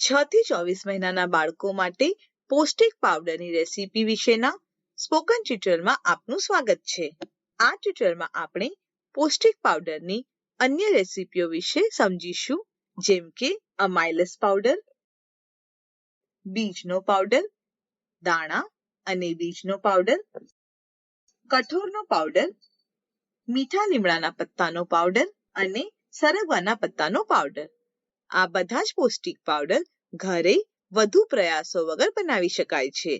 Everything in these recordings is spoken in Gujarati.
છ થી ચોવીસ મહિનાના બાળકો માટે પૌષ્ટિક પાવડરની રેસીપી વિશેના સ્પોકન ટ્યુટોરિયલમાં આપનું સ્વાગત છે. આ ટ્યુટોરિયલમાં આપણે પૌષ્ટિક પાવડરની અન્ય રેસીપીઓ વિશે સમજીશું, જેમ કે અમાઇલસ પાવડર બીજનો પાવડર દાણા અને બીજનો પાવડર કઠોરનો પાવડર મીઠા લીમડાના પત્તાનો પાવડર અને સરગવાના પત્તાનો પાવડર આ બધા જ પૌષ્ટિક પાવડર ઘરે વધુ પ્રયાસો વગર બનાવી શકાય છે.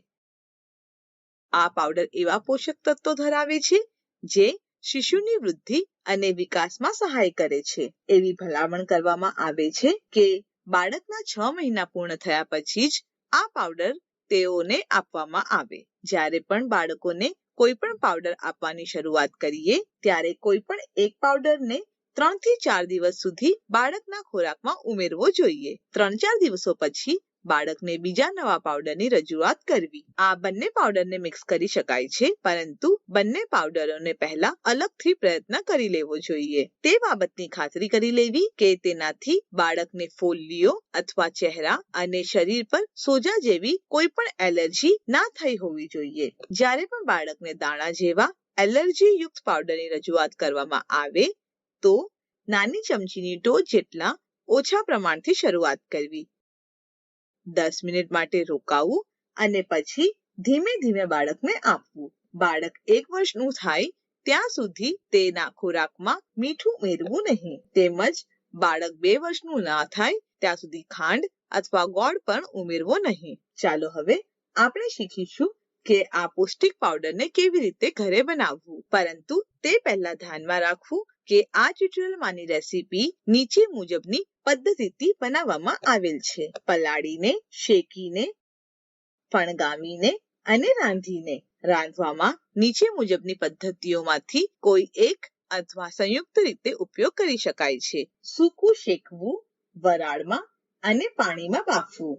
આ પાવડર એવા પોષક તત્વો ધરાવે છે જે શિશુની વૃદ્ધિ અને વિકાસમાં સહાય કરે છે. એવી ભલામણ કરવામાં આવે છે કે બાળકના છ મહિના પૂર્ણ થયા પછી જ આ પાવડર તેઓને આપવામાં આવે. જ્યારે પણ બાળકોને કોઈ પણ પાવડર આપવાની શરૂઆત કરીએ, ત્યારે કોઈ પણ એક પાવડરને ત્રણથી ચાર દિવસ સુધી બાળકના ખોરાકમાં ઉમેરવો જોઈએ. ત્રણ ચાર દિવસો પછી બાળકને બીજા નવા પાવડરની રજૂઆત કરવી. આ બંને પાવડરને મિક્સ કરી શકાય છે, પરંતુ બંને પાવડરોને પહેલા અલગથી પ્રયત્ન કરી લેવો જોઈએ. તે બાબતની ખાતરી કરી લેવી કે તેનાથી બાળકને ફોલ્લીઓ અથવા ચહેરા અને શરીર પર સોજા જેવી કોઈ પણ એલર્જી ના થઈ હોવી જોઈએ. જ્યારે પણ બાળકને દાણા જેવા એલર્જી યુક્ત પાવડરની રજૂઆત કરવામાં આવે તો નાની ચમચીની ટોચ જેટલા ઓછા પ્રમાણથી શરૂઆત કરવી. દસ મિનિટ માટે રોકાવું અને પછી ધીમે ધીમે બાળકને આપવું. બાળક એક વર્ષનું થાય ત્યાં સુધી તેના ખોરાકમાં મીઠું ઉમેરવું નહીં. તેમજ બાળક બે વર્ષનું ના થાય ત્યાં સુધી ખાંડ અથવા ગોળ પણ ઉમેરવો નહીં. ચાલો હવે આપણે શીખીશું કે આ પૌષ્ટિક પાવડરને કેવી રીતે ઘરે બનાવવું. પરંતુ તે પહેલા ધ્યાનમાં રાખવું કે આ ટ્યુટોરિયલમાંની રેસીપી નીચે મુજબની પદ્ધતિથી બનાવવામાં આવેલ છે. પલાળીને, શેકીને, ફણગાવીને અને રાંધીને. રાંધવામાં નીચે મુજબની પદ્ધતિઓમાંથી કોઈ એક અથવા સંયુક્ત રીતે ઉપયોગ કરી શકાય છે. સૂકું શેકવું, વરાળમાં અને પાણીમાં બાફવું.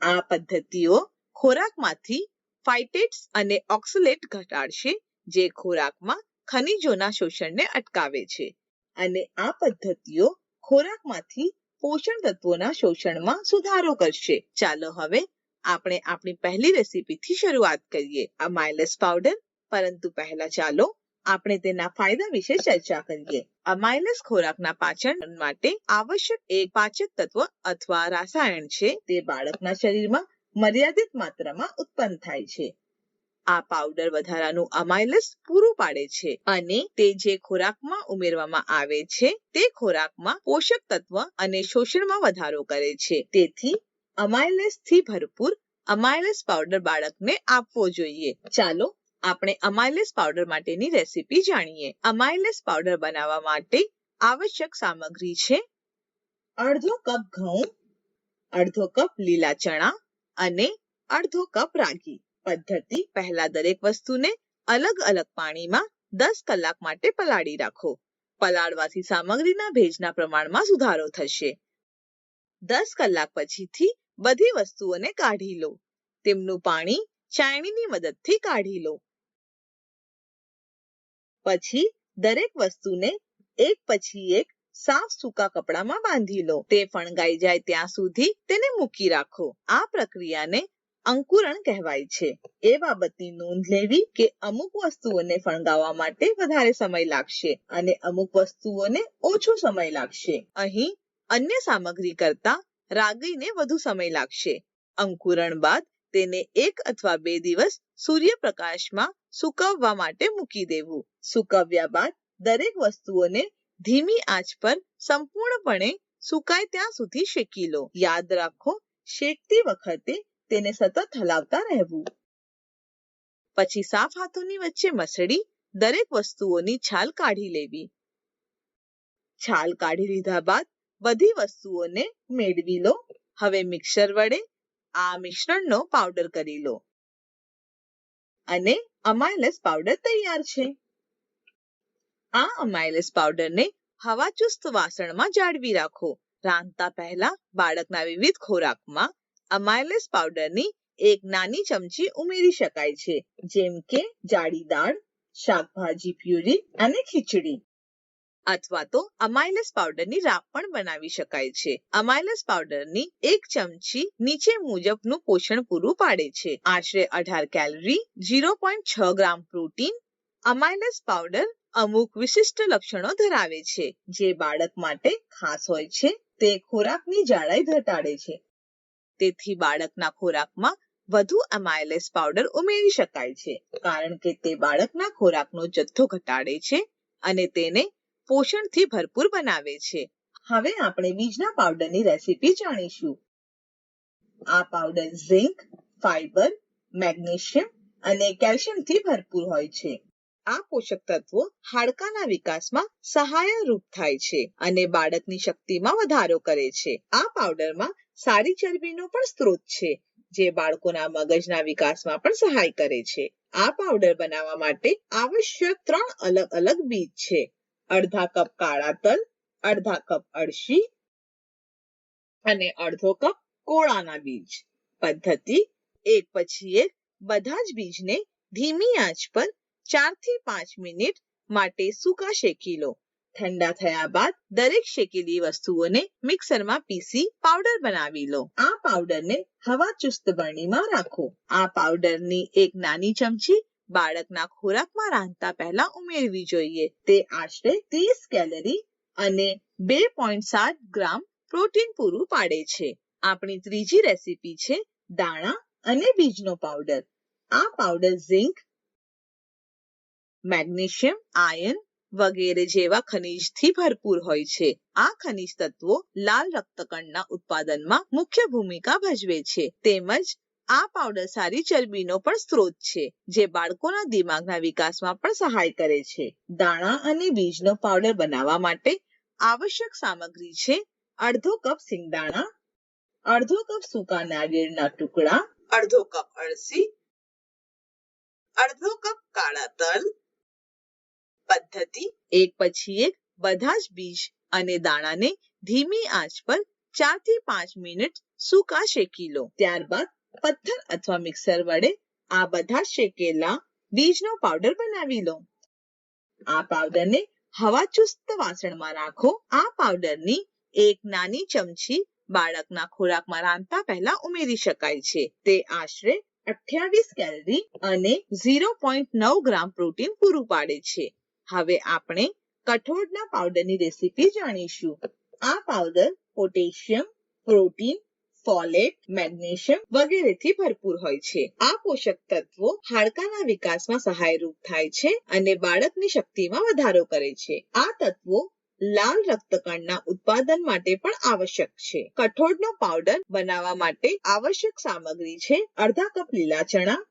આ પદ્ધતિઓ ખોરાકમાંથી ફાઇટેટ્સ અને ઓક્સલેટ ઘટાડશે, જે ખોરાકમાં ખનિજોના શોષણને અટકાવે છે અને આ પદ્ધતિઓ ખોરાકમાંથી પોષણ તત્વોના શોષણમાં સુધારો કરશે. ચાલો હવે આપણે આપણી પહેલી રેસીપીથી શરૂઆત કરીએ. અમાયલસ પાવડર પરંતુ પહેલા ચાલો આપણે તેના ફાયદા વિશે ચર્ચા કરીએ. અમાઇલસ ખોરાકના પાચન માટે આવશ્યક એક પાચક તત્વ અથવા રાસાયણ છે. તે બાળકના શરીરમાં મર્યાદિત માત્રામાં ઉત્પન્ન થાય છે. આ પાવડર વધારાનું અમાયલસ પૂરું પાડે છે અને તે જે ખોરાકમાં ઉમેરવામાં આવે છે, તે ખોરાકમાં પોષક તત્વ અને શોષણમાં વધારો કરે છે. તેથી અમાયલસથી ભરપૂર અમાયલસ પાવડર બાળકને આપવો જોઈએ. ચાલો, આપણે અમાઇલેસ પાવડર માટેની રેસીપી જાણીએ. અમાઇલેસ પાવડર બનાવવા માટે આવશ્યક સામગ્રી છે અડધો કપ ઘઉં, અડધો કપ લીલા ચણા અને અડધો કપ રાગી. પદ્ધતિ પહેલા દરેક વસ્તુને અલગ અલગ પાણીમાં દસ કલાક માટે પલાળી રાખો. પલાળવાથી સામગ્રીના ભેજના પ્રમાણમાં સુધારો થશે. દસ કલાક પછીથી બધી વસ્તુઓને કાઢી લો. તેમનું પાણી ચાયણીની મદદથી કાઢી લો. પછી દરેક વસ્તુને એક પછી એક સાફ સૂકા કપડામાં બાંધી લો. તે ફણગાઈ જાય ત્યાં સુધી તેને મૂકી રાખો. આ પ્રક્રિયાને અંકુરણ કહેવાય છે. એ બાબતની નોંધ લેવી કે અમુક વસ્તુઓને ફણગાવવા માટે વધારે સમય લાગશે અને અમુક વસ્તુઓને ઓછો સમય લાગશે. અહીં અન્ય સામગ્રી કરતા રાગીને વધુ સમય લાગશે. અંકુરણ બાદ તેને એક અથવા બે દિવસ સૂર્યપ્રકાશમાં સુકવવા માટે મૂકી દેવું. સુકવ્યા બાદ દરેક વસ્તુઓને ધીમી આંચ પર સંપૂર્ણપણે સુકાય ત્યાં સુધી શેકી લો. યાદ રાખો, શેકતી વખતે તેને સતત હલાવતા રહેવું. પછી સાફ હાથોની વચ્ચે મસળી દરેક વસ્તુઓની છાલ કાઢી લેવી. છાલ કાઢી લીધા બાદ બધી વસ્તુઓને મેળવી લો. હવે મિક્સર વડે આ મિશ્રણનો પાવડર કરી લો. અને અમાયલસ પાવડર તૈયાર છે. આ અમાયલસ પાવડરને હવાચુસ્ત વાસણમાં જાળવી રાખો. રાંધતા પહેલા બાળકના વિવિધ ખોરાકમાં અમાયલસ પાવડરની એક નાની ચમચી ઉમેરી શકાય છે, જેમ કે જાડી દાળ, શાકભાજી પ્યુરી અને ખીચડી. અથવા તો અમાઇલસ પાવડરની રાબ પણ બનાવી શકાય છે. અમાઇલસ પાવડરની એક ચમચી નીચે મુજબનું પોષણ પૂરું પાડે છે. આશરે અઢાર કેલરી, ઝીરો પોઈન્ટ છ ગ્રામ પ્રોટીન. અમાઇલસ પાવડર અમુક વિશિષ્ટ લક્ષણો ધરાવે છે, જે બાળક માટે ખાસ હોય છે. તે ખોરાકની જાડાઈ ઘટાડે છે. તેથી બાળકના ખોરાકમાં વધુ અમાઇલેસ પાવડર ઉમેરી શકાય છે, કારણ કે તે બાળકના ખોરાકનો જથ્થો ઘટાડે છે અને તેને પોષણથી ભરપૂર બનાવે છે. હવે આપણે બીજના પાવડરની રેસીપી જાણીશું. આ પાવડર ઝિંક ફાઇબર મેગ્નેશિયમ અને કેલ્શિયમથી ભરપૂર હોય છે. આ પોષક તત્વો હાડકાના વિકાસમાં સહાયરૂપ થાય છે અને બાળકની શક્તિમાં વધારો કરે છે. આ પાવડરમાં સારી ચરબીનો પણ સ્ત્રોત છે, જે બાળકોના મગજના વિકાસમાં પણ સહાય કરે છે. આ પાવડર બનાવવા માટે આવશ્યક ત્રણ અલગ અલગ બીજ છે. અડધા કપ કાળા તલ, અડધા કપ અળસી અને અડધો કપ કોળાના બીજ. પદ્ધતિ, એક પછી એક બધા જ બીજને ધીમી આંચ પર ચારથી પાંચ મિનિટ માટે સૂકા શેકી લો ઠંડા થયા બાદ દરેક શેકેલી વસ્તુઓને મિક્સરમાં પીસી પાવડર બનાવી લો. આ પાવડરને હવા ચુસ્ત બરણીમાં રાખો. આ પાવડરની એક નાની ચમચી બાળકના ખોરાકમાં રાંધતા પહેલા ઉમેરવી જોઈએ. તે આશરે ત્રીસ કેલરી અને બે પોઈન્ટ સાત ગ્રામ પ્રોટીન પૂરું પાડે છે. આપણી ત્રીજી રેસીપી છે દાણા અને બીજનો પાવડર. આ પાવડર ઝિંક, મેગ્નેશિયમ આયર્ન વગેરે જેવા ખનિજથી ભરપૂર હોય છે. આ ખનિજ તત્વો લાલ રક્તકણના ઉત્પાદનમાં મુખ્ય ભૂમિકા ભજવે છે. તેમજ આ પાવડર સારી ચરબીનો પણ સ્ત્રોત છે, જે બાળકોના દિમાગના વિકાસમાં પણ સહાય કરે છે. દાણા અને બીજનો પાવડર બનાવવા માટે આવશ્યક સામગ્રી છે, અડધો કપ સિંગદાણા, અડધો કપ સૂકા નારિયેળના ટુકડા, અડધો કપ અળસી, અડધો કપ કાળા તલ પદ્ધતિ એક પછી એક બધા જ બીજ અને દાણાને ધીમી આંચ પર ચારથી પાંચ મિનિટ સૂકા શેકી લો. ત્યારબાદ પથ્થર અથવા મિક્સર વડે આ બધા શેકેલા બીજનો પાવડર બનાવી લો. આ પાવડરને હવા ચુસ્ત વાસણમાં રાખો. આ પાવડરની એક નાની ચમચી બાળકના ખોરાકમાં રાંધતા પહેલા ઉમેરી શકાય છે. તે આશરે અઠ્યાવીસ કેલરી અને ઝીરો પોઈન્ટ નવ ગ્રામ પ્રોટીન પૂરું પાડે છે. હવે આપણે કઠોળના પાવડરની રેસીપી જાણીશું. આ powder potassium protein folate magnesium વગેરેથી ભરપૂર હોય છે. આ પોષક તત્વો હાડકાના વિકાસમાં સહાયરૂપ થાય છે અને બાળકની શક્તિમાં વધારો કરે છે. આ તત્વો લાલ રક્તકણના ઉત્પાદન માટે પણ આવશ્યક છે. કઠોળનો પાવડર બનાવવા માટે આવશ્યક સામગ્રી છે અડધા કપ લીલા ચણા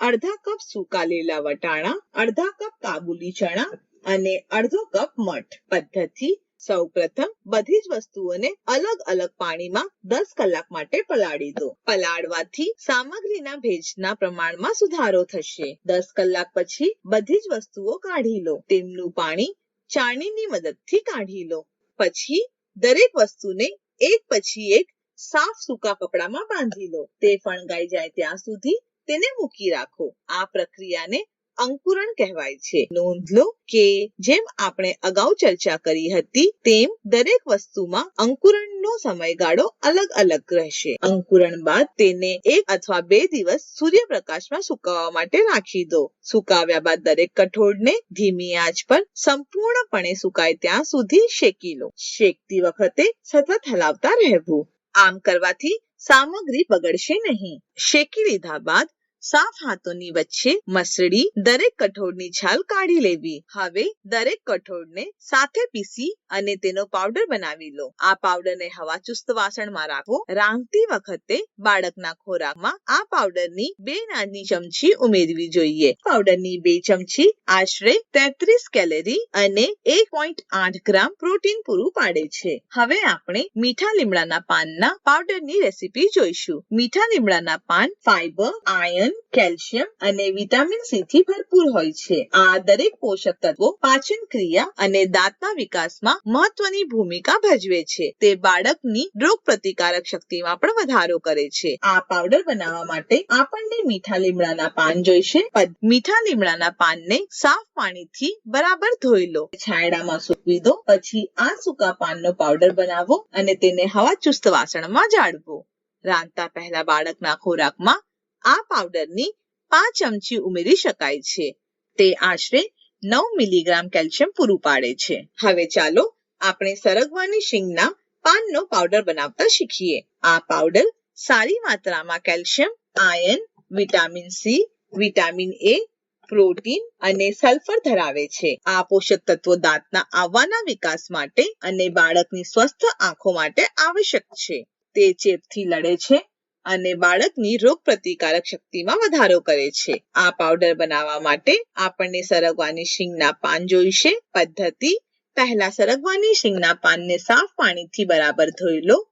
અડધા કપ સૂકા લીલા વટાણા, અડધા કપ કાબુલી ચણા અને અડધો કપ મઠ. પદ્ધતિ સૌપ્રથમ બધી જ વસ્તુઓને અલગ અલગ પાણીમાં દસ કલાક માટે પલાળી દો. પલાળવાથી સામગ્રીના ભેજના પ્રમાણમાં સુધારો થશે. દસ કલાક પછી બધી જ વસ્તુઓ કાઢી લો. તેમનું પાણી ચાણીની મદદથી કાઢી લો. પછી દરેક વસ્તુને એક પછી એક સાફ સૂકા કપડામાં બાંધી લો. તે ફણગાઈ જાય ત્યાં સુધી તેને મૂકી રાખો. આ પ્રક્રિયાને અંકુરણ કહેવાય છે. નોંધ લો કે જેમ આપણે અગાઉ ચર્ચા કરી હતી, તેમ દરેક વસ્તુમાં અંકુરણનો સમયગાળો અલગ અલગ રહેશે. અંકુરણ બાદ તેને એક અથવા બે દિવસ સૂર્યપ્રકાશમાં સુકાવવા માટે રાખી દો. સુકાવ્યા બાદ દરેક કઠોળને ધીમી આંચ પર સંપૂર્ણપણે સુકાય ત્યાં સુધી શેકી લો. શેકતી વખતે સતત હલાવતા રહેવું. આમ કરવાથી સામગ્રી બગડશે નહીં. શેકી લીધા બાદ સાફ હાથોની વચ્ચે મસળી દરેક કઠોળની છાલ કાઢી લેવી. હવે દરેક કઠોળને સાથે પીસી અને તેનો પાવડર બનાવી લો. આ પાવડરને હવાચુસ્ત વાસણમાં રાખો. રાંધતી વખતે બાળકના ખોરાકમાં આ પાવડરની બે નાની ચમચી ઉમેરવી જોઈએ. પાવડરની બે ચમચી આશરે તેત્રીસ કેલરી અને એક પોઈન્ટ આઠ ગ્રામ પ્રોટીન પૂરું પાડે છે. હવે આપણે મીઠા લીમડાના પાનના પાવડરની રેસીપી જોઈશું. મીઠા લીમડાના પાન ફાઈબર આયર્ન આયર્ન કેલ્શિયમ અને વિટામિન સી થી ભરપૂર હોય છે. આ દરેક પોષક તત્વો પાચન ક્રિયા અને દાંતના વિકાસમાં મહત્વની ભૂમિકા ભજવે છે. તે બાળકની રોગ પ્રતિકારક શક્તિમાં પણ વધારો કરે છે. આ પાવડર બનાવવા માટે આપણને મીઠા લીમડાના પાન જોઈશે. મીઠા લીમડાના પાનને સાફ પાણીથી બરાબર ધોઈ લો. છાયડામાં સૂકવી દો. પછી આ સૂકા પાનનો પાવડર બનાવો અને તેને હવા ચુસ્ત વાસણમાં જાળવો. રાંધતા પહેલા બાળકના ખોરાકમાં આ પાવડરની પાંચ ચમચી ઉમેરી શકાય છે. તે આશરે નવ મિલીગ્રામ કેલ્શિયમ પૂરું પાડે છે. હવે ચાલો આપણે સરગવાની શીંગના પાનનો પાવડર બનાવતા શીખીએ. આ પાવડર સારી માત્રામાં calcium iron vitamin C vitamin A protein અને સલ્ફર ધરાવે છે. આ પોષક તત્વો દાંતના આવવાના વિકાસ માટે અને બાળકની સ્વસ્થ આંખો માટે આવશ્યક છે. તે ચેપથી લડે છે અને બાળકની રોગ પ્રતિકારક શક્તિમાં વધારો કરે છે. આ પાવડર બનાવવા માટે આપણને સરગવાની શીંગના પાન જોઈશે. પદ્ધતિ, પહેલા સરગવાની શીંગના પાનને સાફ પાણીથી બરાબર ધોઈ લો.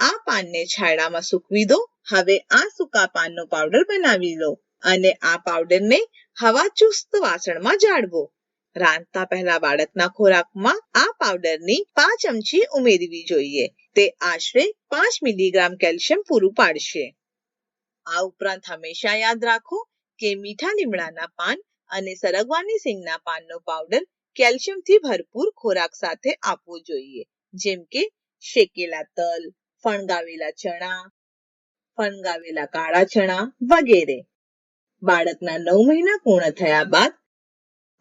આ પાનને છાંયડામાં સૂકવી દો. હવે આ સૂકા પાનનો પાવડર બનાવી લો અને આ પાવડરને હવા ચુસ્ત વાસણમાં જાળવો. રાંધતા પહેલા બાળકના ખોરાકમાં આ પાવડરની પાંચ ચમચી ઉમેરવી જોઈએ. તે આશરે પાંચ મિલીગ્રામ કેલ્શિયમ પૂરું પાડશે. આ ઉપરાંત હંમેશા યાદ રાખો કે મીઠા લીમડાના પાન અને સરગવાની સિંગના પાનનો પાવડર કેલ્શિયમથી ભરપૂર ખોરાક સાથે આપવો જોઈએ. જેમ કે શેકેલા તલ, ફણગાવેલા ચણા, ફણગાવેલા કાળા ચણા વગેરે. બાળકના નવ મહિના પૂર્ણ થયા બાદ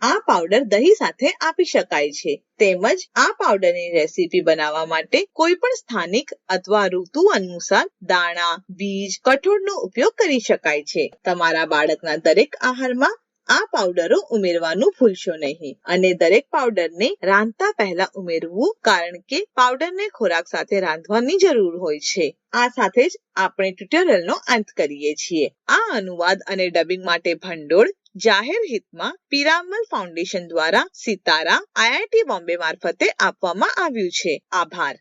આ પાવડર દહીં સાથે આપી શકાય છે. તેમજ આ પાવડરની રેસીપી બનાવવા માટે કોઈ પણ સ્થાનિક અથવા ઋતુ અનુસાર દાણા, બીજ, કઠોળનો ઉપયોગ કરી શકાય છે. તમારા બાળકના દરેક આહારમાં આ પાવડરો ઉમેરવાનું ભૂલશો નહીં. અને દરેક પાવડરને રાંધતા પહેલા ઉમેરવું, કારણ કે પાવડરને ખોરાક સાથે રાંધવાની જરૂર હોય છે. આ સાથે જ આપણે ટ્યુટોરિયલનો અંત કરીએ છીએ. આ અનુવાદ અને ડબિંગ માટે ભંડોળ જાહેર હિતમાં પિરામલ ફાઉન્ડેશન દ્વારા સિતારા આઈઆઈટી બોમ્બે મારફતે આપવામાં આવ્યું છે. આભાર.